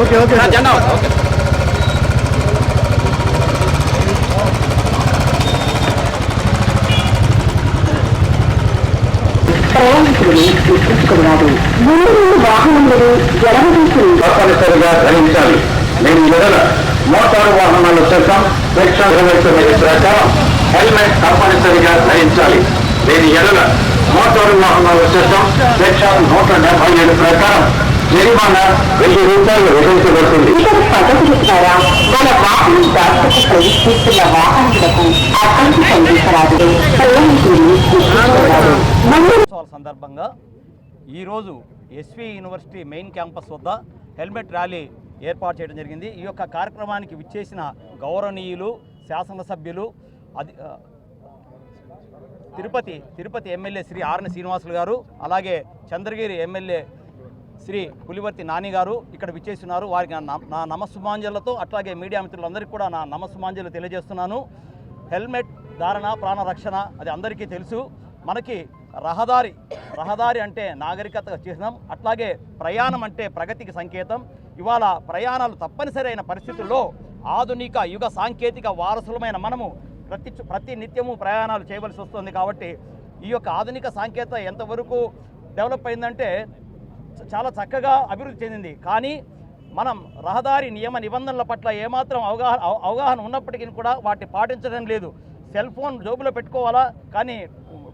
Okay okay జెండా okay. ప్రయాణికులను గుర్తుంచుకున్నారు వాహనములు జరగదీసి తప్పనిసరిగా ధరించాలి. నేను ఎడల మోటారు వాహనాల చట్టం తొమ్మిది ప్రకారం హెల్మెట్ తప్పనిసరిగా ధరించాలి. దీని ఎడల మోటారు వాహనాల చట్టం సెక్షన్ నూట డెబ్బై ఏడు ప్రకారం జరిమానా వెయ్యి రూపాయలు విధించబడుతుంది ఇతర పద్ధతుల ద్వారా మన వాహనం దాటకు ప్రవేశిస్తున్న వాహనములకు అడ్డంకి కలిగించరాదు ప్రయాణికులు గుర్తుంచుకున్నారు ముందు ఉత్సవాల సందర్భంగా ఈరోజు ఎస్వి యూనివర్సిటీ మెయిన్ క్యాంపస్ వద్ద హెల్మెట్ ర్యాలీ ఏర్పాటు చేయడం జరిగింది. ఈ యొక్క కార్యక్రమానికి విచ్చేసిన గౌరవనీయులు శాసనసభ్యులు అది తిరుపతి తిరుపతి ఎమ్మెల్యే శ్రీ ఆర్ని శ్రీనివాసులు గారు అలాగే చంద్రగిరి ఎమ్మెల్యే శ్రీ పులివర్తి నాని గారు ఇక్కడ విచ్చేస్తున్నారు. వారికి నా నమ- నా నమస్సుమాంజలతో అట్లాగే మీడియా మిత్రులందరికీ కూడా నా నమస్సుమాంజలు తెలియజేస్తున్నాను. హెల్మెట్ ధారణ ప్రాణ రక్షణ అది అందరికీ తెలుసు. మనకి రహదారి రహదారి అంటే నాగరికత చిహ్నం అట్లాగే ప్రయాణం అంటే ప్రగతికి సంకేతం. ఇవాళ ప్రయాణాలు తప్పనిసరి అయిన పరిస్థితుల్లో ఆధునిక యుగ సాంకేతిక వారసులమైన మనము ప్రతి ప్రతి నిత్యము ప్రయాణాలు చేయవలసి వస్తుంది కాబట్టి ఈ యొక్క ఆధునిక సాంకేతిక ఎంతవరకు డెవలప్ అయిందంటే చాలా చక్కగా అభివృద్ధి చెందింది. కానీ మనం రహదారి నియమ నిబంధనల పట్ల ఏమాత్రం అవగాహన అవ- అవగాహన ఉన్నప్పటికీ కూడా వాటిని పాటించడం లేదు. సెల్ ఫోన్ జోబులో పెట్టుకోవాలా? కానీ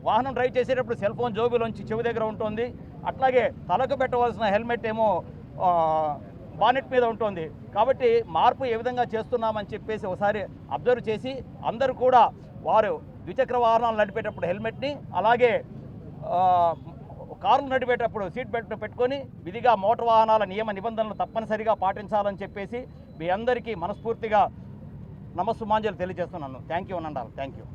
వాహనం డ్రైవ్ చేసేటప్పుడు సెల్ ఫోన్ జోబులోంచి చెవి దగ్గర ఉంటుంది. అట్లాగే తలకు పెట్టవలసిన హెల్మెట్ ఏమో బానెట్ మీద ఉంటుంది. కాబట్టి మార్పు ఏ విధంగా చేస్తున్నామని చెప్పేసి ఒకసారి అబ్జర్వ్ చేసి అందరూ కూడా వారు ద్విచక్ర వాహనాలు నడిపేటప్పుడు హెల్మెట్ని అలాగే కారులు నడిపేటప్పుడు సీట్ బెల్ట్ పెట్టుకొని విధిగా మోటార్ వాహనాల నియమ నిబంధనలు తప్పనిసరిగా పాటించాలని చెప్పేసి మీ అందరికీ మనస్ఫూర్తిగా నమస్సుమాంజలు తెలియజేస్తున్నాను. Thank you అనండాలి. Thank you.